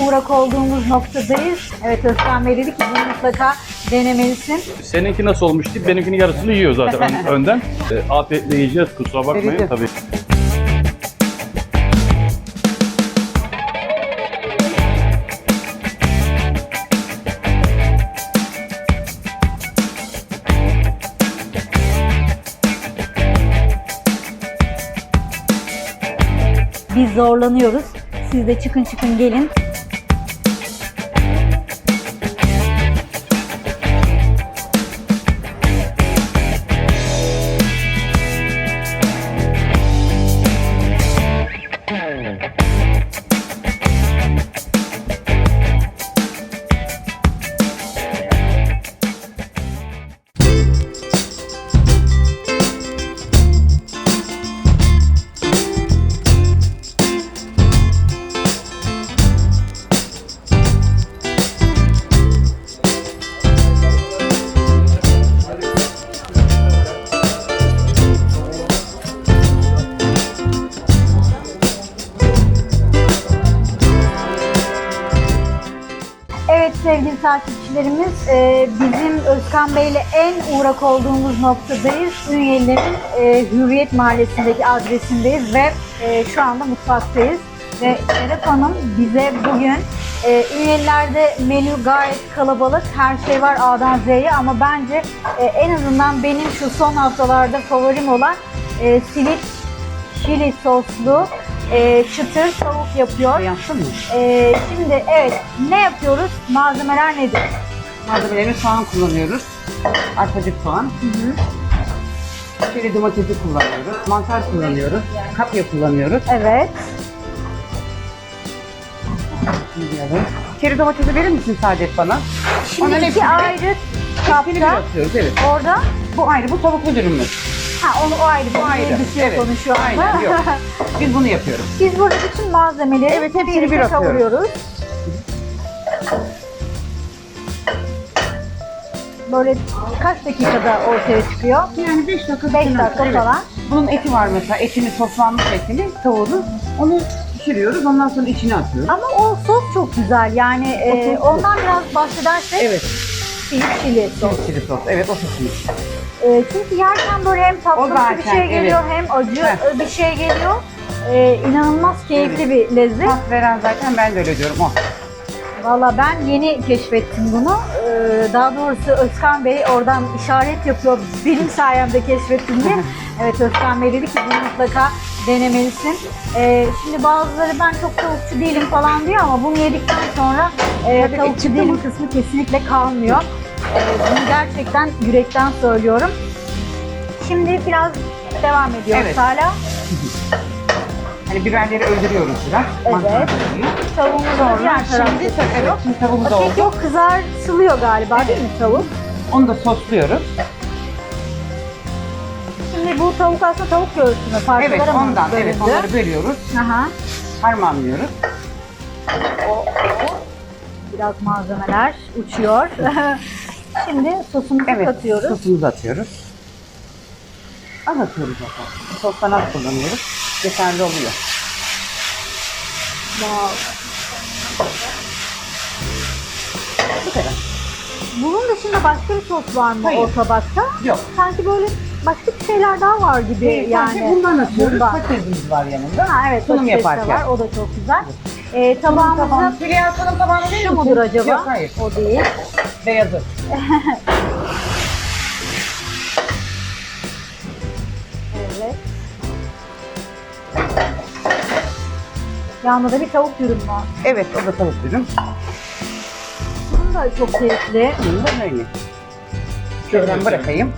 uğrak olduğumuz noktadayız. Evet Özkan Bey dedi ki bunu mutlaka denemelisin. Seninki nasıl olmuş deyip benimkinin yarısını yiyor zaten ön- önden. E, afiyetle yiyeceğiz kusura bakmayın Verildi. tabii. Biz zorlanıyoruz. Siz de çıkın çıkın gelin. Takipçilerimiz, e, bizim Özkan Bey ile en uğrak olduğumuz noktadayız. Ünye'lerin e, Hürriyet Mahallesi'ndeki adresindeyiz ve e, şu anda mutfaktayız. Ve Serap Hanım bize bugün e, Ünyeliler'de menü gayet kalabalık, her şey var A'dan Z'ye ama bence e, en azından benim şu son haftalarda favorim olan e, Siliç Chili soslu e, çıtır tavuk yapıyor. Yaptın mı? Ee, şimdi evet ne yapıyoruz? Malzemeler nedir? Malzemelerimi soğan kullanıyoruz. Arpacık soğan. Çeri domatesi kullanıyoruz. Mantar kullanıyoruz. Kapya kullanıyoruz. Evet. Alalım. Çeri domatesi verir misin Saadet bana? Şimdi Onların iki hepsini- ayrı Hepsini bir kapta atıyoruz evet. orada Bu ayrı, bu tavuklu dürümümüz. ha onu o ayrı bu ayrı, ayrı düşüyor evet. konu şu anda. Aynen, yok. Biz bunu yapıyoruz. Biz burada bütün malzemeleri Evet, hepsini birlikte bir atıyoruz. kavuruyoruz. Böyle kaç dakikada ortaya çıkıyor? Yani 5 dakika. 5 falan. dakika Evet. falan. Bunun eti var mesela, etini, soslanmış etini, tavuğunu. Onu pişiriyoruz, ondan sonra içine atıyoruz. Ama o sos çok güzel. Yani e, ondan biraz bahsedersek Evet, çili çili sos. sos. Çili sos, evet o sosumuz. E, çünkü yerken böyle hem tatlı bir şey geliyor hem acı Heh. bir şey geliyor. E, inanılmaz keyifli bir lezzet. Tat veren zaten ben de öyle diyorum o. Valla ben yeni keşfettim bunu. E, daha doğrusu Özkan Bey oradan işaret yapıyor. Benim sayemde keşfettim diye. Evet Özkan Bey dedi ki bunu mutlaka denemelisin. E, şimdi bazıları ben çok tavukçu değilim falan diyor ama bunu yedikten sonra e, Tabii, tavukçu çıktı değilim mı? kısmı kesinlikle kalmıyor. E, bunu gerçekten yürekten söylüyorum. Şimdi biraz devam ediyoruz Evet. hala. Hani biberleri öldürüyoruz biraz. Evet. Tavuğumuz Sonra diğer şimdi, evet, şimdi tavuğumuz Peki oldu. yok kızartılıyor galiba değil mi tavuk? Onu da sosluyoruz. Şimdi bu tavuk aslında tavuk göğsüne parçalara Evet mı ondan, evet bölündü? onları bölüyoruz. Aha. Harmanlıyoruz. Biraz malzemeler uçuyor. Şimdi sosumuzu Evet, katıyoruz. sosumuzu atıyoruz. Az atıyoruz zaten. Sostan az kullanıyoruz. Yeterli oluyor. Wow. Bu kadar. Bunun dışında başka bir sos var mı Hayır. o tabakta? Yok. Sanki böyle başka bir şeyler daha var gibi Ee, yani. yani bundan atıyoruz. Bundan. Patatesimiz var yanında. Ha, evet Sunum yaparken. var. O da çok güzel. Ee, tabağımızın Hülya sunum tabağını verir şu misin? mudur acaba? Yok hayır. O değil. Beyazı. Yanında da bir tavuk dürüm var. Evet o da tavuk dürüm. Bunun da çok keyifli. Bunu da böyle. Şöyle bırakayım.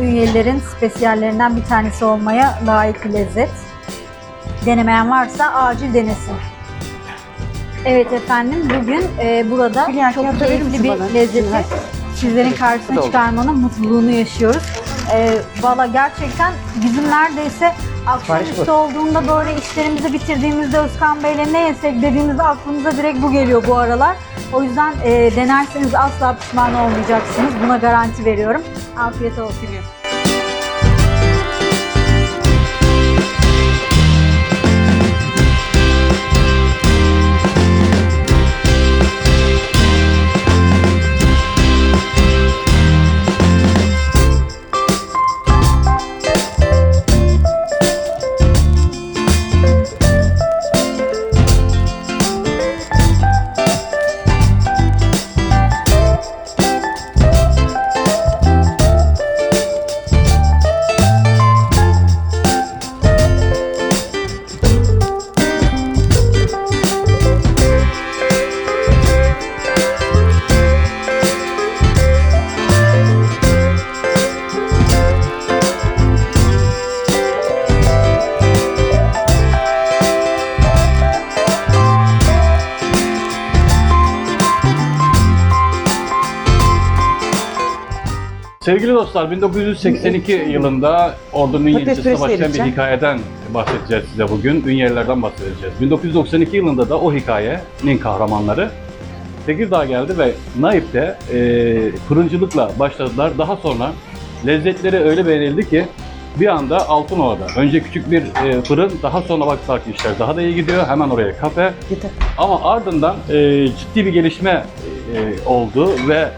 Ünyelilerin spesiyallerinden bir tanesi olmaya layık bir lezzet. Denemeyen varsa acil denesin. Evet efendim bugün e, burada Hülya, çok keyifli bir bana? lezzeti sizlerin karşısına çıkarmanın mutluluğunu yaşıyoruz. E, Valla gerçekten bizim neredeyse akşamüstü olduğunda böyle işlerimizi bitirdiğimizde Özkan Bey'le ne yesek dediğimizde aklımıza direkt bu geliyor bu aralar. O yüzden e, denerseniz asla pişman olmayacaksınız. Buna garanti veriyorum. Afiyet olsun. Sevgili dostlar, 1982 yılında ordunun yedisinde başlayan bir hikayeden bahsedeceğiz size bugün. Ünyelerden bahsedeceğiz. 1992 yılında da o hikayenin kahramanları Tekirdağ geldi ve Naip'te e, fırıncılıkla başladılar. Daha sonra lezzetleri öyle beğenildi ki bir anda Altınova'da. Önce küçük bir e, fırın, daha sonra baktılar ki işler daha da iyi gidiyor. Hemen oraya kafe. Ama ardından e, ciddi bir gelişme e, oldu ve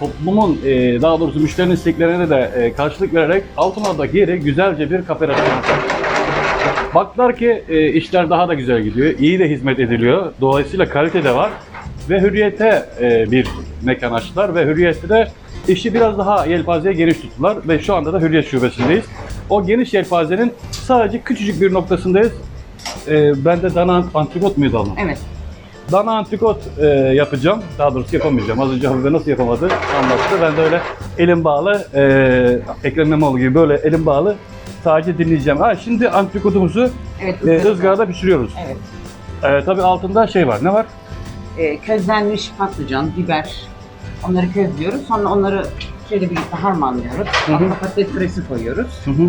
toplumun e, daha doğrusu müşterinin isteklerine de e, karşılık vererek Altınova'daki yeri güzelce bir kafe restoran yaptı. Baktılar ki e, işler daha da güzel gidiyor, iyi de hizmet ediliyor. Dolayısıyla kalite de var ve hürriyete e, bir mekan açtılar ve hürriyette de işi biraz daha yelpazeye geniş tuttular ve şu anda da hürriyet şubesindeyiz. O geniş yelpazenin sadece küçücük bir noktasındayız. E, ben de dana antrikot muydu? Evet. Dana antrikot e, yapacağım. Daha doğrusu yapamayacağım. Az önce Habibe nasıl yapamadı anlattı. Ben de öyle elim bağlı, e, Ekrem İmamoğlu gibi böyle elim bağlı sadece dinleyeceğim. Ha şimdi antrikotumuzu Evet. e, ızgara. ızgarada pişiriyoruz. Evet. E, tabii altında şey var. Ne var? Ee, közlenmiş patlıcan, biber. Onları közlüyoruz. Sonra onları şeyle birlikte harmanlıyoruz. Hı patates püresi koyuyoruz. Hı hı.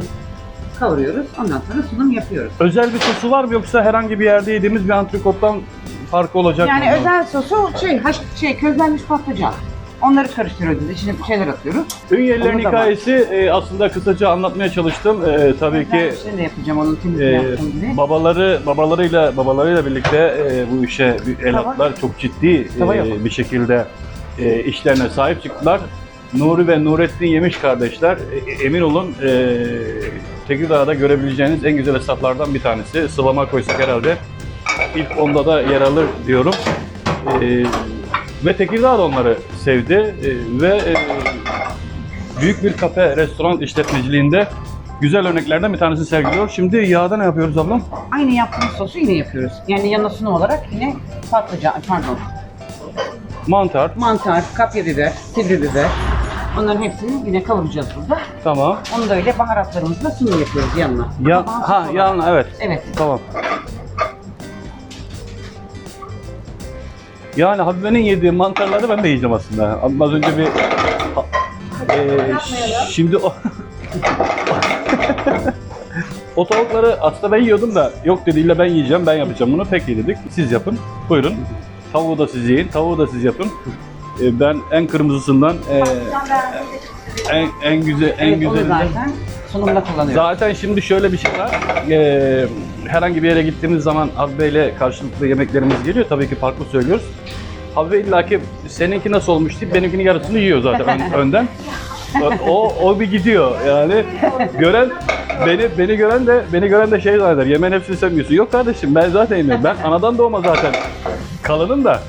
Kavuruyoruz. Ondan sonra sunum yapıyoruz. Özel bir sosu var mı yoksa herhangi bir yerde yediğimiz bir antrikottan farkı olacak Yani mı? özel sosu şey, haş, şey közlenmiş patlıcan. Onları karıştırıyoruz. İçine bir şeyler atıyoruz. Ünyelilerin Onu da var. hikayesi e, aslında kısaca anlatmaya çalıştım. E, tabii ki Ben şimdi de yapacağım onun temizliğini e, yaptığım gibi. babaları babalarıyla babalarıyla birlikte e, bu işe bir el Tava. attılar. Çok ciddi e, yapalım. bir şekilde e, işlerine sahip çıktılar. Nuri ve Nurettin Yemiş kardeşler e, emin olun e, Tekirdağ'da görebileceğiniz en güzel esnaflardan bir tanesi. Sılama koysak herhalde ilk onda da yer alır diyorum. E, ve Tekirdağ da onları sevdi E, ve e, büyük bir kafe, restoran işletmeciliğinde güzel örneklerden bir tanesini sergiliyor. Şimdi yağda ne yapıyoruz ablam? Aynı yaptığımız sosu yine yapıyoruz. Yani yanına sunum olarak yine patlıcan, pardon, Mantar, mantar, kapya biber, sivri biber. Onların hepsini yine kavuracağız burada. tamam. Onu da öyle baharatlarımızla sunum yapıyoruz yanına. Ya, Ama ha, olarak. yağına evet. Evet. Tamam. Yani Habibe'nin yediği mantarları ben de yiyeceğim aslında. Az önce bir... Eee, şimdi o... o tavukları aslında ben yiyordum da yok dedi illa ben yiyeceğim ben yapacağım bunu peki dedik siz yapın buyurun tavuğu da siz yiyin tavuğu da siz yapın Ee, ben en kırmızısından eee, en, en güzel en evet, güzelinden zaten sunumda kullanıyoruz. Zaten şimdi şöyle bir şey var. Ee, herhangi bir yere gittiğimiz zaman Habibe ile karşılıklı yemeklerimiz geliyor. Tabii ki farklı söylüyoruz. Habibe illa ki seninki nasıl olmuş deyip benimkinin yarısını yiyor zaten ön- önden. O, o bir gidiyor yani. Gören beni beni gören de beni gören de şey zanneder. Yemen hepsini sen yiyorsun. Yok kardeşim ben zaten yemiyorum. Ben anadan doğma zaten kalınım da.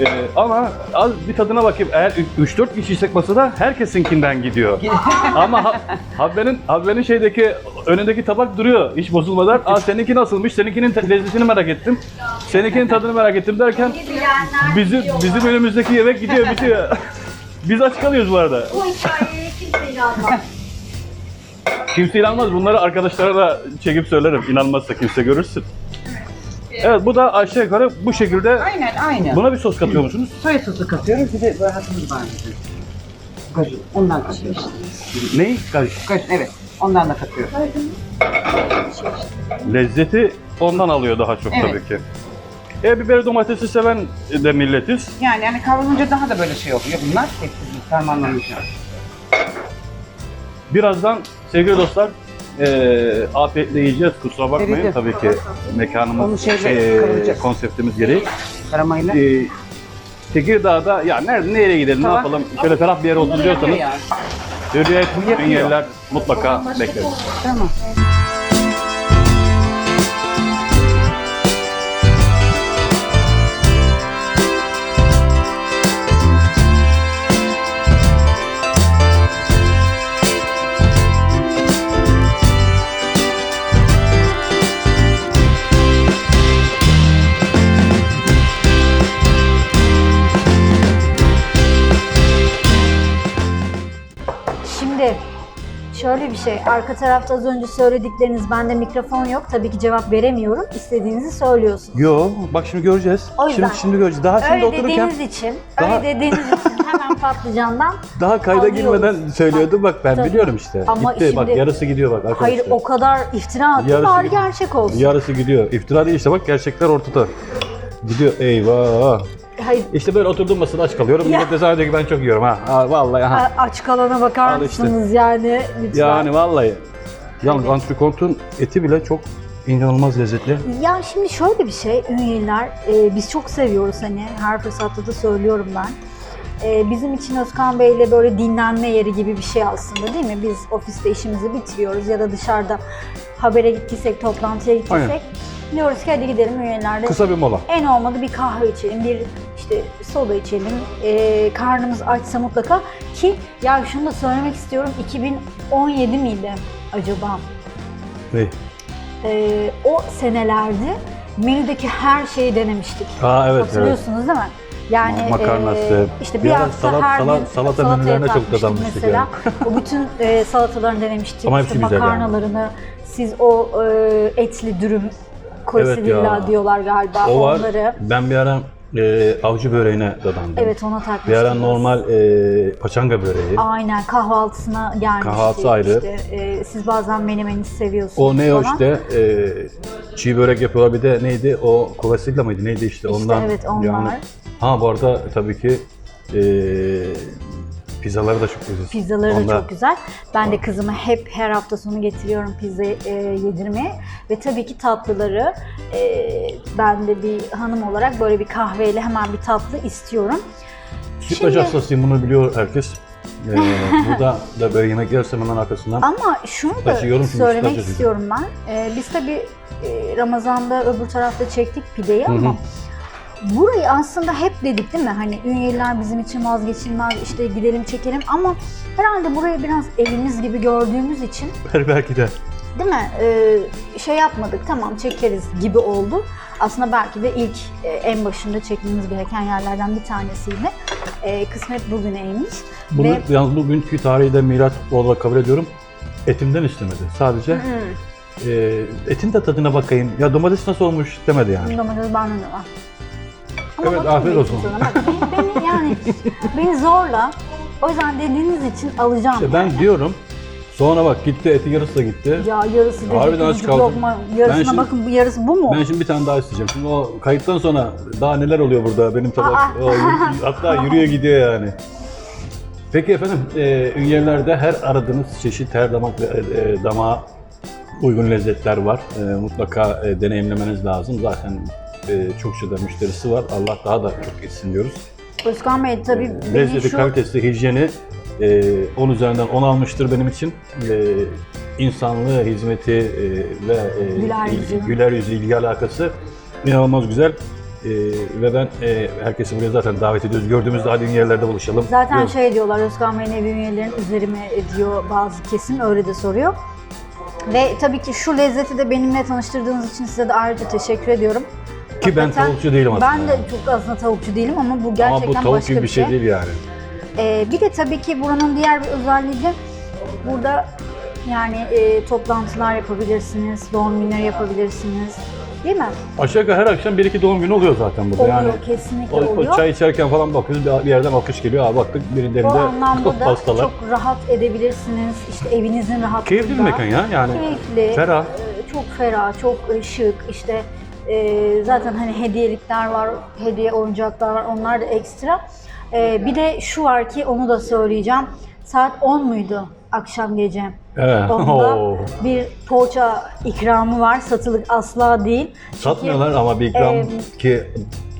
Ee, ama az bir tadına bakayım. Eğer 3-4 kişiysek masada herkesinkinden gidiyor. Ama ha, Habbe'nin, Habbe'nin şeydeki önündeki tabak duruyor hiç bozulmadan. Aa seninki nasılmış? Seninkinin lezzetini merak ettim. Seninkinin tadını merak ettim derken bizim bizim önümüzdeki yemek gidiyor bitiyor. Biz aç kalıyoruz bu arada. Bu hikayeye kimse inanmaz. Kimse inanmaz. Bunları arkadaşlara da çekip söylerim. İnanmazsa kimse görürsün. Evet bu da aşağı yukarı bu şekilde. Aynen aynı. Buna bir sos katıyor musunuz? Soya sosu katıyoruz. Bir de baharatımız var. Gajı. Ondan katıyoruz. Neyi? Gaj. Gajı evet. Ondan da katıyoruz. Lezzeti ondan alıyor daha çok Evet. tabii ki. E biberi domatesi seven de milletiz. Yani yani kavrulunca daha da böyle şey oluyor bunlar. Hepsi sarmanlanınca. Birazdan sevgili dostlar eee afiyetle yiyeceğiz. Kusura bakmayın evet. tabii ki Onu mekanımız, şeyle eee, kavuracağız. konseptimiz gereği. Karamayla. Eee Tekirdağ'da ya nerede nereye gidelim ne Tamam. yapalım şöyle ferah bir yer olsun diyorsanız. Hürriyet yapıyor. Ünyeliler mutlaka bekleriz. Tamam. Şöyle bir şey. Arka tarafta az önce söyledikleriniz bende mikrofon yok. Tabii ki cevap veremiyorum. İstediğinizi söylüyorsunuz. Yo bak şimdi göreceğiz. O yüzden. Şimdi şimdi göreceğiz. Daha şimdi Öyle otururken dediğiniz için, Daha- öyle dediğiniz için hemen patlıcandan daha kayda alıyoruz. girmeden söylüyordum bak ben Tabii. biliyorum işte. Ama Gitti bak şimdi- yarısı gidiyor bak arkadaşlar. Hayır o kadar iftira attı Yarısı bari gidiyor. gerçek olsun. Yarısı gidiyor. İftira değil işte bak gerçekler ortada. Gidiyor eyvah. Hayır İşte böyle oturduğum masada aç kalıyorum. Ya. Millet de zannediyor ki ben çok yiyorum ha. ha vallahi ha. a- aç kalana bakar Al işte. mısınız yani lütfen. Yani vallahi. Yalnız antrikotun eti bile çok inanılmaz lezzetli. Ya şimdi şöyle bir şey, Ünyeliler e, biz çok seviyoruz hani her fırsatta da söylüyorum ben. E, bizim için Özkan Bey'le böyle dinlenme yeri gibi bir şey aslında değil mi? Biz ofiste işimizi bitiriyoruz ya da dışarıda habere gittiysek, toplantıya gittiysek Aynen. diyoruz ki hadi gidelim Ünyeliler'de. Kısa bir mola. En olmadı bir kahve içelim, bir işte soda içelim, e, karnımız açsa mutlaka ki ya şunu da söylemek istiyorum 2017 miydi acaba? Ne? Ee, o senelerde menüdeki her şeyi denemiştik. Aa evet evet. Hatırlıyorsunuz değil mi? Yani Makarnası. e, işte bir, Bir hafta salat- her salat- gün salata salataya menülerine çok takmıştık dadanmıştık mesela. o bütün e, salatalarını denemiştik. Ama işte güzel yani. makarnalarını, siz o e, etli dürüm, kolisivilla ya. diyorlar galiba O var. onları. Ben bir ara e, avcı böreğine dadandım. Evet ona takmıştık. Bir ara normal e, paçanga böreği. Aynen kahvaltısına gelmişti. Kahvaltı ayrı. İşte, e, siz bazen menemeni seviyorsunuz O ne o falan. işte e, çiğ börek yapıyorlar bir de neydi o kovasilla mıydı neydi işte İşte ondan. evet onlar. Yani, ha bu arada tabii ki e, pizzaları da çok güzel. Pizzaları da Onlar- çok güzel. Ben de kızıma hep her hafta sonu getiriyorum pizza e, yedirmeye. Ve tabii ki tatlıları e, ben de bir hanım olarak böyle bir kahveyle hemen bir tatlı istiyorum. Sütlaç Şimdi- hastasıyım bunu biliyor herkes. E, burada da böyle yemek yersem hemen arkasından. Ama şunu da söylemek istiyorum ben. E, biz tabii e, Ramazan'da öbür tarafta çektik pideyi Hı hı. Burayı aslında hep dedik değil mi? Hani Ünyeliler bizim için vazgeçilmez işte gidelim çekelim ama herhalde burayı biraz evimiz gibi gördüğümüz için belki de. Değil mi? Ee, şey yapmadık, tamam çekeriz gibi oldu. Aslında belki de ilk e, en başında çekmemiz gereken yerlerden bir tanesiydi. Ee, kısmet bugüneymiş. Bunu Ve yalnız bugünkü tarihi de miras olarak kabul ediyorum. Etimden istemedi. Sadece e, etin de tadına bakayım. Ya domates nasıl olmuş demedi yani. domates bende de var. Evet, bakın afiyet olsun. bak, beni, beni yani beni zorla. O yüzden dediğiniz için alacağım. İşte ben diyorum. Sonra bak gitti etin yarısı da gitti. Ya yarısı Harbiden aç küçücük kaldım. lokma. Yarısına şimdi- bakın bu yarısı bu mu? Ben şimdi bir tane daha isteyeceğim. Şimdi o kayıttan sonra daha neler oluyor burada benim tabak. Aa. O yürü- hatta yürüyor gidiyor yani. Peki efendim, e, Ünyeliler'de her aradığınız çeşit, her damak ve e, damağa uygun lezzetler var. E, mutlaka e, deneyimlemeniz lazım. Zaten e, çokça da müşterisi var. Allah daha da çok etsin diyoruz. Özkan Bey tabii beni Lezzeti, şu... kalitesi, hijyeni e, 10 üzerinden 10 almıştır benim için. E, insanlığı, hizmeti e, ve e, Güler il- yüzü. güler yüzü, ilgi alakası inanılmaz güzel. E, ve ben e, herkesi buraya zaten davet ediyoruz. Gördüğümüzde hadi yerlerde buluşalım. Zaten diyoruz. şey diyorlar Özkan Bey'in ev üyelerin üzerime ediyor bazı kesim öyle de soruyor. Ve tabii ki şu lezzeti de benimle tanıştırdığınız için size de ayrıca teşekkür ediyorum. Ki ben Hakikaten tavukçu değilim aslında. Ben de çok aslında tavukçu değilim ama bu gerçekten Ama bu tavuk başka gibi bir şey değil yani. Ee, bir de tabii ki buranın diğer bir özelliği de burada yani e, toplantılar yapabilirsiniz, doğum günleri yapabilirsiniz. Değil mi? Aşağı yukarı her akşam bir iki doğum günü oluyor zaten burada. Oluyor, yani kesinlikle o, o oluyor. çay içerken falan bakıyoruz bir bir yerden alkış geliyor. Aa baktık O elinde anlamda da pastalar. çok rahat edebilirsiniz. İşte evinizin rahatlığında. Keyifli bir mekan ya yani. Keyifli. Ferah. e, Çok ferah, çok e, şık. İşte e, zaten hani hediyelikler var, hediye oyuncaklar var. Onlar da ekstra. E, bir de şu var ki onu da söyleyeceğim. Saat 10 muydu akşam gece? Evet. Onda Oo. bir poğaça ikramı var. Satılık asla değil. Satmıyorlar ama bir ikram Ee, ki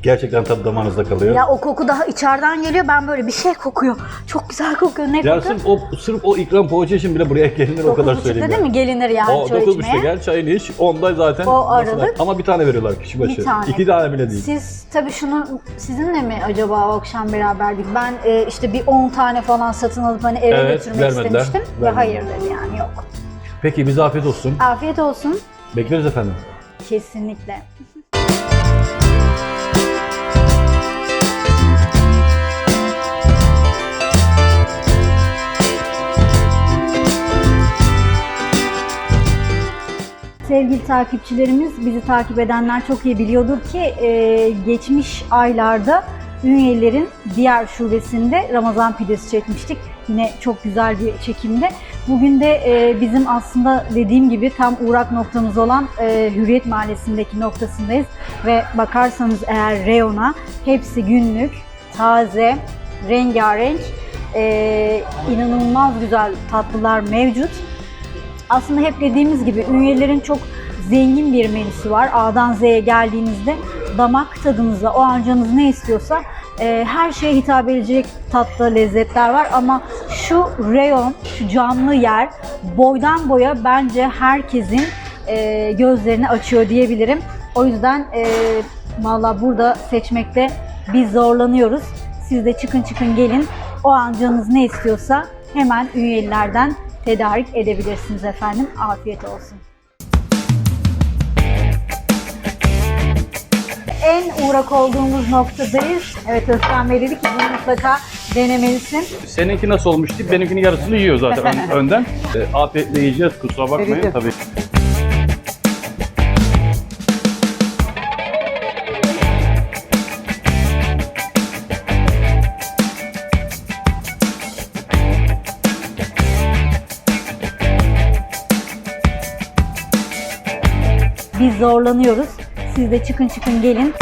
gerçekten tadı damağınızda kalıyor. Ya o koku daha içeriden geliyor. Ben böyle bir şey kokuyor. Çok güzel kokuyor. Ne Ya kokuyor? sırf o, sırf o ikram poğaça için bile buraya gelinir o kadar 9.30'da söyleyeyim. değil yani. mi gelinir yani O çay 9.30'da içmeye? gel çayını iç. Onda zaten O masada- aralık. Ama bir tane veriyorlar kişi başı. Bir tane. İki tane bile değil. Siz tabii şunu sizinle mi acaba o akşam beraberdik? Ben e, işte bir 10 tane falan satın alıp hani eve Evet, götürmek vermediler, istemiştim. Ve vermediler. hayır dedi yani yok. Peki bize afiyet olsun. Afiyet olsun. Bekleriz efendim. Kesinlikle. Sevgili takipçilerimiz, bizi takip edenler çok iyi biliyordur ki e, geçmiş aylarda Ünyelilerin diğer şubesinde Ramazan pidesi çekmiştik. Yine çok güzel bir çekimde. Bugün de e, bizim aslında dediğim gibi tam uğrak noktamız olan e, Hürriyet Mahallesi'ndeki noktasındayız. Ve bakarsanız eğer reyona hepsi günlük, taze, rengarenk, e, inanılmaz güzel tatlılar mevcut. Aslında hep dediğimiz gibi ünyelerin çok zengin bir menüsü var. A'dan Z'ye geldiğinizde damak tadınıza, o an canınız ne istiyorsa e, her şeye hitap edecek tatlı lezzetler var. Ama şu reyon, şu canlı yer boydan boya bence herkesin e, gözlerini açıyor diyebilirim. O yüzden e, valla burada seçmekte biz zorlanıyoruz. Siz de çıkın çıkın gelin. O an canınız ne istiyorsa hemen üyelilerden tedarik edebilirsiniz efendim. Afiyet olsun. En uğrak olduğumuz noktadayız. Evet Özkan Bey dedi ki bunu mutlaka denemelisin. Seninki nasıl olmuş deyip benimkinin yarısını yiyor zaten ön- önden. E, afiyetle yiyeceğiz kusura bakmayın tabii. Zorlanıyoruz. Siz de çıkın çıkın gelin.